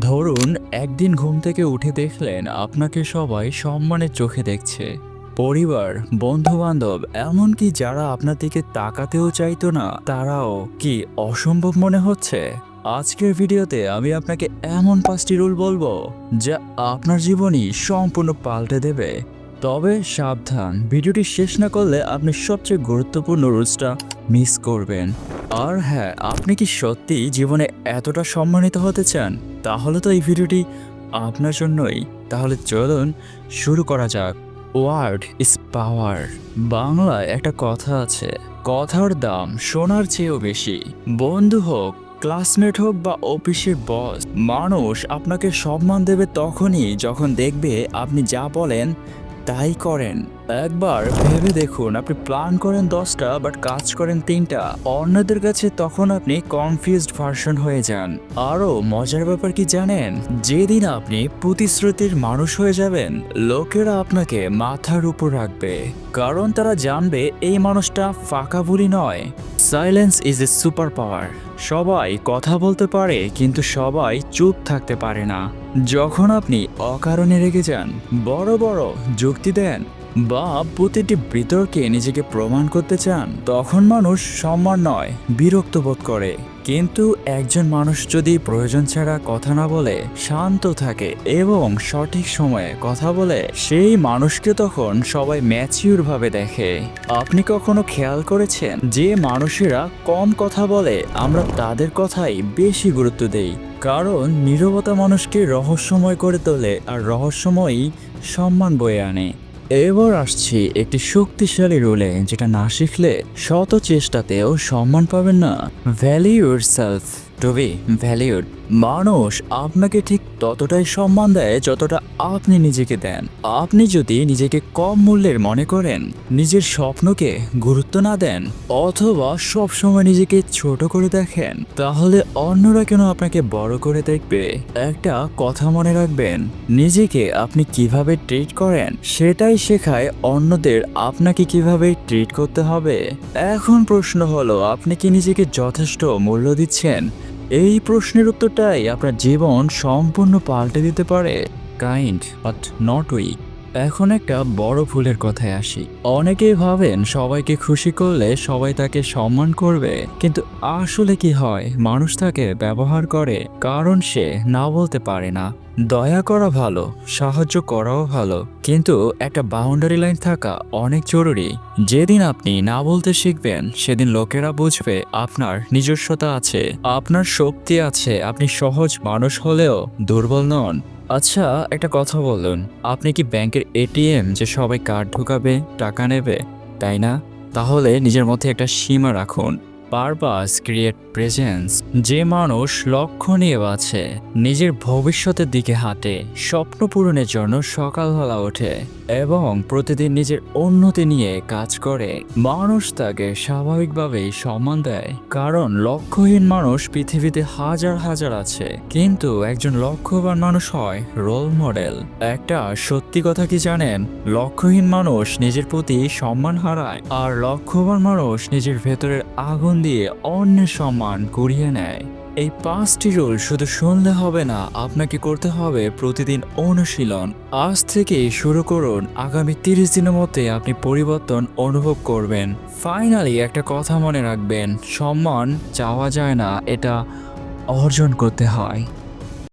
ধরুন, একদিন ঘুম থেকে উঠে দেখলেন আপনাকে সবাই সম্মানের চোখে দেখছে। পরিবার বন্ধু বান্ধব এমনকি যারা আপনার দিকে তাকাতেও চাইতো না, তারাও কি অসম্ভব মনে হচ্ছে? আজকের ভিডিওতে আমি আপনাকে এমন পাঁচটি রুল বলব, যা আপনার জীবনই সম্পূর্ণ পাল্টে দেবে। তবে সাবধান, ভিডিওটি শেষ না করলে আপনি সবচেয়ে গুরুত্বপূর্ণ রুলসটা মিস করবেন। আর হ্যাঁ আপনি কি সত্যি জীবনে এতটা সম্মানিত হতে চান? তাহলে তো এই ভিডিওটি আপনার জন্যই। তাহলে চলুন শুরু করা যাক। ওয়ার্ড ইজ পাওয়ার বাংলায় একটা কথা আছে, কথার দাম সোনার চেয়েও বেশি। বন্ধু হোক ক্লাসমেট হোক বা অফিসের বস মানুষ আপনাকে সম্মান দেবে তখনই যখন দেখবে আপনি যা বলেন তাই করেন। একবার ভেবে দেখুন, আপনি প্ল্যান করেন দশটা বাট কাজ করেন তিনটা। অন্যদের কাছে তখন আপনি কনফিউজড ভার্সন হয়ে যান। আরও মজার ব্যাপার কি জানেন? যেদিন আপনি প্রতিশ্রুতির মানুষ হয়ে যাবেন, লোকেরা আপনাকে মাথার উপর রাখবে। কারণ তারা জানবে, এই মানুষটা ফাঁকা বুলি নয়। Silence is a super power সবাই কথা বলতে পারে, কিন্তু সবাই চুপ থাকতে পারে না। যখন আপনি অকারণে রেগে যান, বড় বড় যুক্তি দেন বা প্রতিটি বিতর্কে নিজেকে প্রমাণ করতে চান, তখন মানুষ সম্মান নয়, বিরক্ত বোধ করে। কিন্তু একজন মানুষ যদি প্রয়োজন ছাড়া কথা না বলে, শান্ত থাকে এবং সঠিক সময়ে কথা বলে, সেই মানুষকে তখন সবাই ম্যাচিউর ভাবে দেখে। আপনি কখনো খেয়াল করেছেন যে মানুষেরা কম কথা বলে, আমরা তাদের কথাই বেশি গুরুত্ব দেই? কারণ নীরবতা মানুষকে রহস্যময় করে তোলে আর রহস্যময়ই সম্মান বয়ে আনে। এবার আসছি একটি শক্তিশালী রুলে যেটা না শিখলে শত চেষ্টাতেও সম্মান পাবেন না। Value your self to be valued মানুষ আপনাকে ঠিক ততটাই সম্মান দেয় যতটা আপনি নিজেকে দেন। আপনি যদি নিজেকে কম মূল্যের মনে করেন, নিজের স্বপ্নকে গুরুত্ব না দেন, অথবা সবসময় নিজেকে ছোট করে দেখেন, তাহলে অন্যরা কেন আপনাকে বড় করে দেখবে? একটা কথা মনে রাখবেন, নিজেকে আপনি কীভাবে ট্রিট করেন, সেটাই শেখায় অন্যদের আপনাকে কীভাবে ট্রিট করতে হবে। এখন প্রশ্ন হলো, আপনি কি নিজেকে যথেষ্ট মূল্য দিচ্ছেন? এই প্রশ্নের উত্তরটাই আপনার জীবন সম্পূর্ণ পাল্টে দিতে পারে। কাইন্ড বাট নট উইক এখন একটা বড় ভুলের কথায় আসি। অনেকেই ভাবেন সবাইকে খুশি করলে সবাই তাকে সম্মান করবে, কিন্তু আসলে কি হয়? মানুষ তাকে ব্যবহার করে, কারণ সে না বলতে পারে না। দয়া করা ভালো, সাহায্য করাও ভালো, কিন্তু একটা বাউন্ডারি লাইন থাকা অনেক জরুরি। যেদিন আপনি না বলতে শিখবেন, সেদিন লোকেরা বুঝবে আপনার নিজস্বতা আছে, আপনার শক্তি আছে, আপনি সহজ মানুষ হলেও দুর্বল নন। আচ্ছা একটা কথা বলুন, আপনি কি ব্যাংকের এটিএম যে সবাই কার্ড ঢোকাবে, টাকা নেবে, তাই না? তাহলে নিজের মধ্যে একটা সীমা রাখুন। পারপাস ক্রিয়েট প্রেজেন্স যে মানুষ লক্ষ্য নিয়ে বাঁচে নিজের ভবিষ্যতের দিকে হাঁটে, স্বপ্ন পূরণের জন্য সকালবেলা ওঠে এবং প্রতিদিন নিজের উন্নতি নিয়ে কাজ করে। মানুষ তাকে স্বাভাবিকভাবেই সম্মান দেয়, কারণ লক্ষ্যহীন মানুষ পৃথিবীতে হাজার হাজার আছে, কিন্তু একজন লক্ষ্যবান মানুষ হয় রোল মডেল একটা সত্যি কথা কি জানেন? লক্ষ্যহীন মানুষ নিজের প্রতি সম্মান হারায়, আর লক্ষ্যবান মানুষ নিজের ভেতরের আগুন দিয়ে অন্যের সম্মান কুড়িয়ে নেয়। এই পাঁচটি রোল শুধু শুনলে হবে না, আপনাকে করতে হবে প্রতিদিন অনুশীলন। আজ থেকে শুরু করুন। আগামী তিরিশ দিনের মধ্যে আপনি পরিবর্তন অনুভব করবেন। ফাইনালি একটা কথা মনে রাখবেন। সম্মান চাওয়া যায় না, এটা অর্জন করতে হয়।